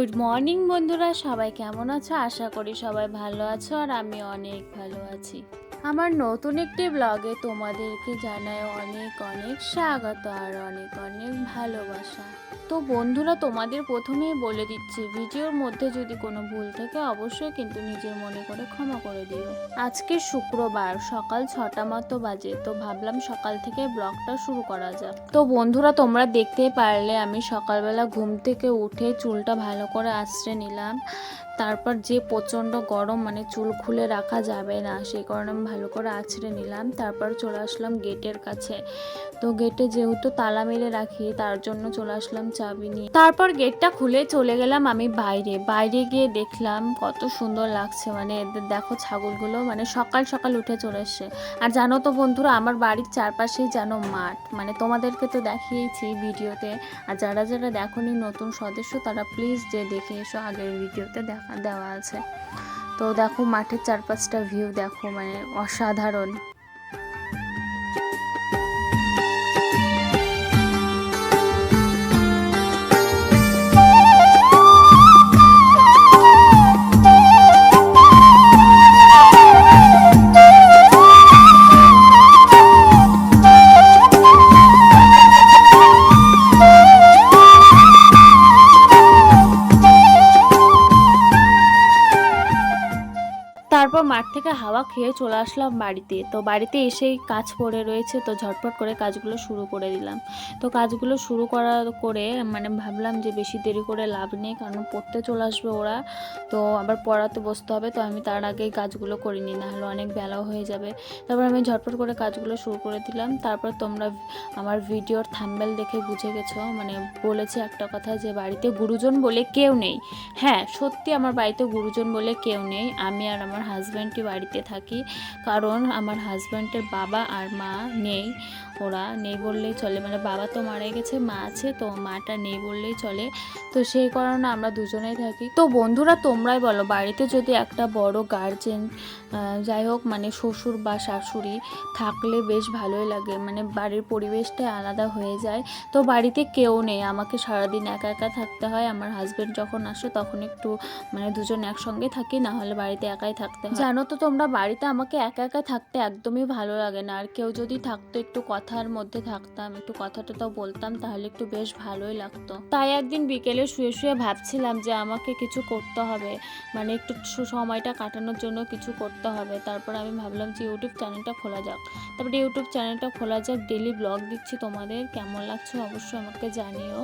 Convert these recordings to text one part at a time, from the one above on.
Good morning বন্ধুরা। সবাই কেমন আছো? আশা করি সবাই ভালো আছো আর আমি অনেক ভালো আছি। আমার নতুন একটি ব্লগে তোমাদেরকে জানায় অনেক অনেক স্বাগত আর অনেক অনেক ভালোবাসা। তো বন্ধুরা, তোমাদের প্রথমেই বলে দিচ্ছি, ভিডিওর মধ্যে যদি কোনো ভুল থাকে অবশ্যই কিন্তু নিজের মনে করে ক্ষমা করে দিও। আজকে শুক্রবার, সকাল ছটা মতো বাজে, তো ভাবলাম সকাল থেকে ব্লগটা শুরু করা যাক। তো বন্ধুরা, তোমরা দেখতে পারলে আমি সকালবেলা ঘুম থেকে উঠে চুলটা ভালো করে আশ্রে নিলাম। তারপর যে প্রচণ্ড গরম মানে চুল খুলে রাখা যাবে না, সেই কারণে আমি ভালো করে আছড়ে নিলাম। তারপর চলে আসলাম গেটের কাছে। তো গেটে যেহেতু তালা মেরে রাখি, তার জন্য চলে আসলাম চাবি নিয়ে। তারপর গেটটা খুলে চলে গেলাম আমি বাইরে। বাইরে গিয়ে দেখলাম কত সুন্দর লাগছে মানে এদের দেখো ছাগলগুলো মানে সকাল সকাল উঠে চলে এসছে। আর জানো তো বন্ধুরা, আমার বাড়ির চারপাশেই যেন মাঠ। মানে তোমাদেরকে তো দেখিয়েছি ভিডিওতে। আর যারা যারা দেখোনি নতুন সদস্য, তারা প্লিজ যে দেখে এসো আগের ভিডিওতে দেখা দেওয়া আছে। তো দেখো মাঠের চারপাশটা ভিউ দেখো মানে অসাধারণ। তারপর মাঠ থেকে হাওয়া খেয়ে চলে আসলাম বাড়িতে। তো বাড়িতে এসেই কাজ পড়ে রয়েছে, তো ঝটপট করে কাজগুলো শুরু করে দিলাম। তো কাজগুলো শুরু করা করে মানে ভাবলাম যে বেশি দেরি করে লাভ নেই, কারণ পড়তে চলে আসবে ওরা। তো আবার পড়াতে বসতে হবে, তো আমি তার আগেই কাজগুলো করিনি না হলে অনেক বেলাও হয়ে যাবে। তারপর আমি ঝটপট করে কাজগুলো শুরু করে দিলাম। তারপর তোমরা আমার ভিডিওর থাম্বেল দেখে বুঝে গেছো মানে বলেছে একটা কথা যে বাড়িতে গুরুজন বলে কেউ নেই। হ্যাঁ সত্যি আমার বাড়িতে গুরুজন বলে কেউ নেই। আমি আর আমার হাজব্যান্ডই বাড়িতে থাকি। কারণ আমার হাজব্যান্ডের বাবা আর মা নেই। ওরা নেই বললেই চলে। মানে বাবা তো মারা গেছে, মা আছে, তো মাটা নেই বললেই চলে। তো সেই কারণে আমরা দুজনেই থাকি। তো বন্ধুরা, তোমরাই বলো, বাড়িতে যদি একটা বড় গার্জেন যাই হোক মানে শ্বশুর বা শাশুড়ি থাকলে বেশ ভালোই লাগে। মানে বাড়ির পরিবেশটা আলাদা হয়ে যায়। তো বাড়িতে কেউ নেই, আমাকে সারাদিন একা একা থাকতে হয়। আমার হাজব্যান্ড যখন আসে, তখন একটু মানে দুজন একসঙ্গে থাকি, না হলে বাড়িতে একাই থাকতে হয়। জানো তো তোমরা, বাড়িতে আমাকে একা একা থাকতে একদমই ভালো লাগে না। আর কেউ যদি থাকতো, একটু কথার মধ্যে থাকতাম, একটু কথা টথা বলতাম, তাহলে একটু বেশ ভালোই লাগতো। তাই একদিন বিকেলে শুয়ে শুয়ে ভাবছিলাম যে আমাকে কিছু করতে হবে মানে একটু সময়টা কাটানোর জন্য কিছু করতে হবে। তারপর আমি ভাবলাম যে ইউটিউব চ্যানেলটা খোলা যাক। তারপরে ইউটিউব চ্যানেলটা খোলা যাক ডেলি ব্লগ দিচ্ছি তোমাদের, কেমন লাগছে অবশ্যই আমাকে জানিও।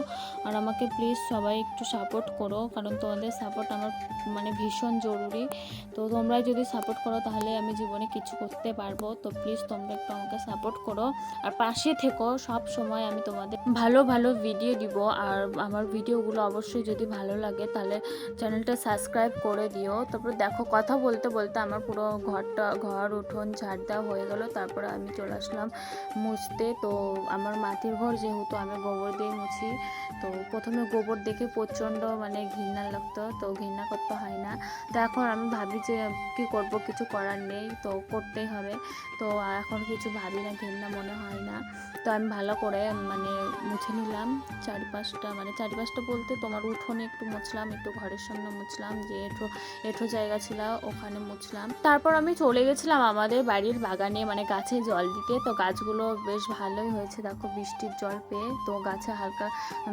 আর আমাকে প্লিজ সবাই একটু সাপোর্ট করো, কারণ তোমাদের সাপোর্ট আমার মানে ভীষণ জরুরি। তো তোমরা যদি সাপোর্ট করো, তাহলে আমি জীবনে কিছু করতে পারব। তো প্লিজ তোমরা একটু আমাকে সাপোর্ট করো। আর পাশে থেকো, সব সময় আমি তোমাদের ভালো ভালো ভিডিও দিব। আর আমার ভিডিওগুলো অবশ্যই যদি ভালো লাগে, তাহলে চ্যানেলটা সাবস্ক্রাইব করে দিও। তারপর দেখো, কথা বলতে বলতে আমার পুরো ঘরটা, ঘর, উঠোন ঝাড় দেওয়া হয়ে গেল। তারপরে আমি চলে আসলাম মুছতে। তো আমার মাটির ঘর যেহেতু আমি গোবর দিয়ে মুছি, তো প্রথমে গোবর দেখে প্রচণ্ড মানে ঘৃণা লাগতো, তো ঘৃণা করতে হয় না। তো এখন আমি ভাবি যে কি করব, কিছু করার নেই, তো করতেই হবে। তো এখন কিছু ভাবি না, ঘৃণা মনে হয় না। তো আমি ভালো করে মানে মুছে নিলাম। চারিপাশটা মানে চারিপাশটা বলতে তোমার উঠোনে একটু মুছলাম, একটু ঘরের সামনে মুছলাম, যে এঠো এঠো জায়গা ছিল ওখানে মুছলাম। তারপর আমি চলে গেছিলাম আমাদের বাড়ির বাগানে মানে গাছে জল দিতে। তো গাছগুলো বেশ ভালোই হয়েছে, দেখো বৃষ্টির জল পেয়ে। তো গাছে হালকা,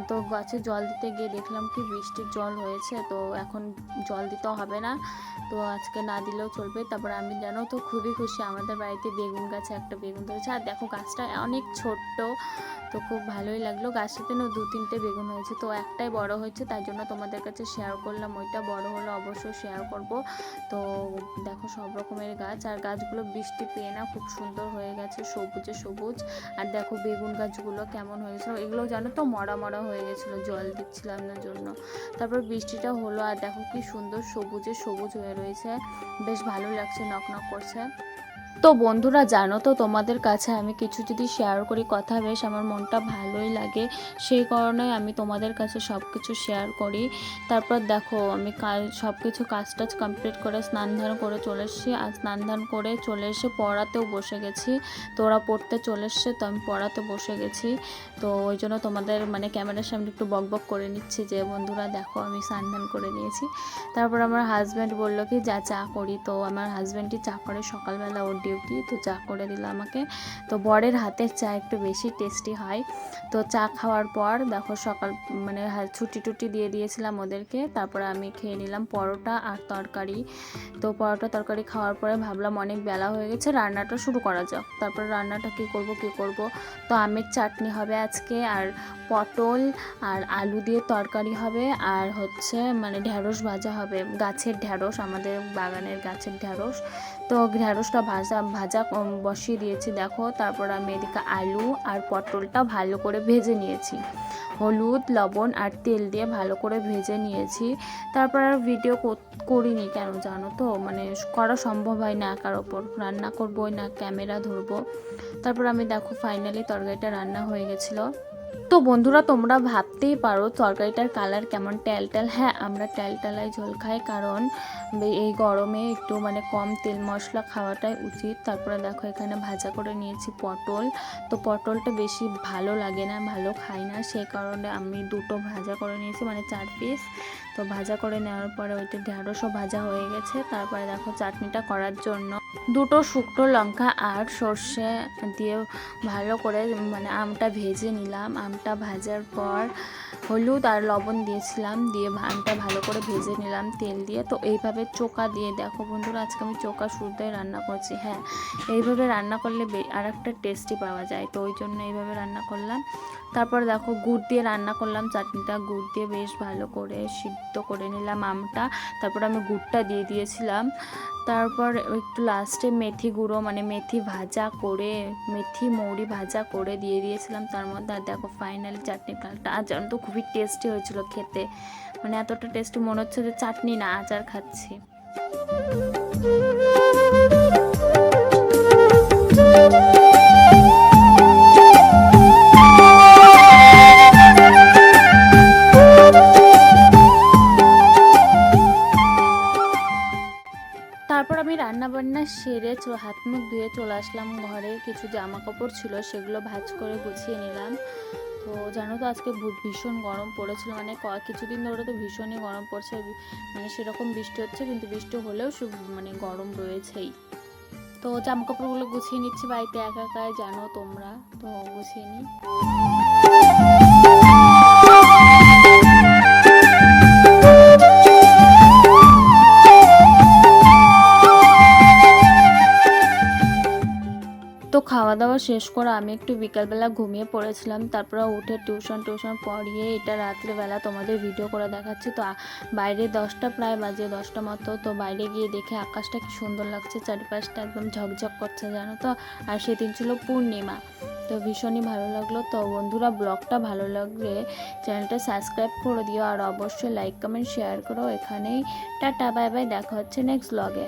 তো গাছে জল দিতে গিয়ে দেখলাম কি বৃষ্টির জল হয়েছে। তো এখন জল দিতেও হবে না। তো আজকে না দিলেও চলবে। তারপর আমি জানো তো খুবই খুশি, আমাদের বাড়িতে বেগুন গাছে একটা বেগুন ধরেছে। আর দেখো গাছটা অনেক ছোট্ট, তো খুব ভালোই লাগল। গাছটাতে না দু তিনটে বেগুন হয়েছে, তো একটাই বড় হয়েছে তাই জন্য তোমাদের কাছে শেয়ার করলাম। ওইটা বড় হলে অবশ্যই শেয়ার করব। তো দেখো সব রকমের গাছ, আর গাছগুলো বৃষ্টি পেয়ে না খুব সুন্দর হয়ে গেছে, সবুজে সবুজ। আর দেখো বেগুন গাছগুলো কেমন হয়েছিল এগুলো জানো তো মরা মরা হয়ে গেছিল, জল দিচ্ছিলাম না জন্য। তারপর বৃষ্টিটা হলো, আর দেখো কি সুন্দর সবুজে সবুজ হয়ে রয়েছে, বেশ ভালো লাগছে নক নক করছে। তো বন্ধুরা, জানো তো তোমাদের কাছে আমি কিছু যদি শেয়ার করি কথা, বেশ আমার মনটা ভালোই লাগে। সেই কারণে আমি তোমাদের কাছে সব কিছু শেয়ার করি। তারপর দেখো, আমি সব কিছু কাজ টাজ কমপ্লিট করে স্নান ধান করে চলে এসেছি। আর স্নান ধান করে চলে এসে পড়াতেও বসে গেছি। তো ওরা পড়তে চলে এসছে, তো আমি পড়াতে বসে গেছি। তো ওই জন্য তোমাদের মানে ক্যামেরার সামনে একটু বক বক করে নিচ্ছি যে, বন্ধুরা, দেখো, আমি স্নান ধান করে নিয়েছি। তারপর আমার হাজব্যান্ড বলল কি, যা, চা করি। তো আমার হাজব্যান্ডই চা করে সকালবেলা ওর ডিউটি, তো চা করে দিল আমাকে। তো বরের হাতের চা একটু বেশি টেস্টি হয়। তো চা খাওয়ার পর দেখো সকাল মানে ছুটি টুটি দিয়ে দিয়েছিলাম ওদেরকে। তারপরে আমি খেয়ে নিলাম পরোটা আর তরকারি। তো পরোটা তরকারি খাওয়ার পরে ভাবলাম অনেক বেলা হয়ে গেছে, রান্নাটা শুরু করা যাক। তারপরে রান্নাটা কী করব কী করব? তো আমের চাটনি হবে আজকে, আর পটল আর আলু দিয়ে তরকারি হবে, আর হচ্ছে মানে ঢ্যাঁড়স ভাজা হবে। গাছের ঢ্যাঁড়স আমাদের বাগানের গাছের ঢ্যাঁড়স তো ঢ্যাঁড়সটা ভাজা ভাজা বসিয়ে দিয়েছি। দেখো, তারপর আমি এদিকে আলু আর পটলটা ভালো করে ভেজে নিয়েছি। হলুদ, লবণ আর তেল দিয়ে ভালো করে ভেজে নিয়েছি। তারপর আর ভিডিও করিনি কেন জানো তো? মানে করা সম্ভব হয় না একার ওপর। রান্না করবোই না ক্যামেরা ধরবো। তারপর আমি দেখো ফাইনালি তরকারিটা রান্না হয়ে গেছিল। তো বন্ধুরা, তোমরা ভাবতেই পারো তরকারিটার কালার কেমন। ট্যাল ট্যাল হ্যাঁ আমরা ট্যাল ট্যালাই ঝোল খাই কারণ এই গরমে একটু মানে কম তেল মশলা খাওয়াটাই উচিত। তারপরে দেখো, এখানে ভাজা করে নিয়েছি পটল। তো পটলটা বেশি ভালো লাগে না, ভালো খাই না। সেই কারণে আমি দুটো ভাজা করে নিয়েছি মানে চার পিস। তো ভাজা করে নেওয়ার পরে ওইটা ঢ্যাঁড়সও ভাজা হয়ে গেছে। তারপরে দেখো, চাটনিটা করার জন্য দুটো শুকনো লঙ্কা আর সর্ষে দিয়ে ভালো করে মানে আমটা ভেজে নিলাম। আমটা ভাজার পর হলুদ আর লবণ দিয়েছিলাম, দিয়ে আমটা ভালো করে ভেজে নিলাম তেল দিয়ে। তো এইভাবে চোকা দিয়ে দেখো বন্ধুরা, আজকে আমি চোকা শুরুতে রান্না করছি। হ্যাঁ এইভাবে রান্না করলে আর একটা টেস্টি পাওয়া যায়। তো ওই জন্য এইভাবে রান্না করলাম। তারপর দেখো গুড় দিয়ে রান্না করলাম, চাটনিটা গুড় দিয়ে বেশ ভালো করে সিদ্ধ করে নিলাম আমটা। তারপর আমি গুড়টা দিয়ে দিয়েছিলাম। তারপর একটু লাস্টে মেথি গুঁড়ো মানে মেথি ভাজা করে, মেথি মৌরি ভাজা করে দিয়ে দিয়েছিলাম। তার মধ্যে আর দেখো ফাইনালি চাটনি কালটা আচার তো খুবই টেস্টি হয়েছিল খেতে। মানে এতটা টেস্টি মনে হচ্ছে যে চাটনি না, আচার খাচ্ছি। তারপর আমি রান্না বান্না সেরে হাত মুখ ধুয়ে চলে আসলাম ঘরে। কিছু জামা কাপড় ছিল, সেগুলো ভাজ করে গুছিয়ে নিলাম। তো জানো তো আজকে ভীষণ গরম পড়েছিল মানে কিছুদিন ধরে তো ভীষণই গরম পড়ছে। মানে সেরকম বৃষ্টি হচ্ছে, কিন্তু বৃষ্টি হলেও মানে গরম রয়েছেই। তো জামা কাপড়গুলো গুছিয়ে নিচ্ছি, বাড়িতে একা একাই, জানো তোমরা। তো গুছিয়ে নিই। খাওয়া দাওয়া শেষ করে আমি একটু বিকালবেলা ঘুমিয়ে পড়েছিলাম। তারপর উঠে টিউশন টিউশন পড়িয়ে এটা রাত্রেবেলা তোমাদের ভিডিও করে দেখাচ্ছি। তো বাইরে দশটা প্রায় বাজে, দশটা মতো। তো বাইরে গিয়ে দেখে আকাশটা কি সুন্দর লাগছে। চারিপাশটা একদম ঝকঝক করছে, জানো তো। আর সেদিন ছিল পূর্ণিমা। তো ভীষণই ভালো লাগল। তো বন্ধুরা, ব্লগটা ভালো লাগলে চ্যানেলটা সাবস্ক্রাইব করে দিও। আর অবশ্যই লাইক কমেন্ট শেয়ার করো এখানেই। টাটা বাই বাই দেখা হচ্ছে নেক্সট ব্লগে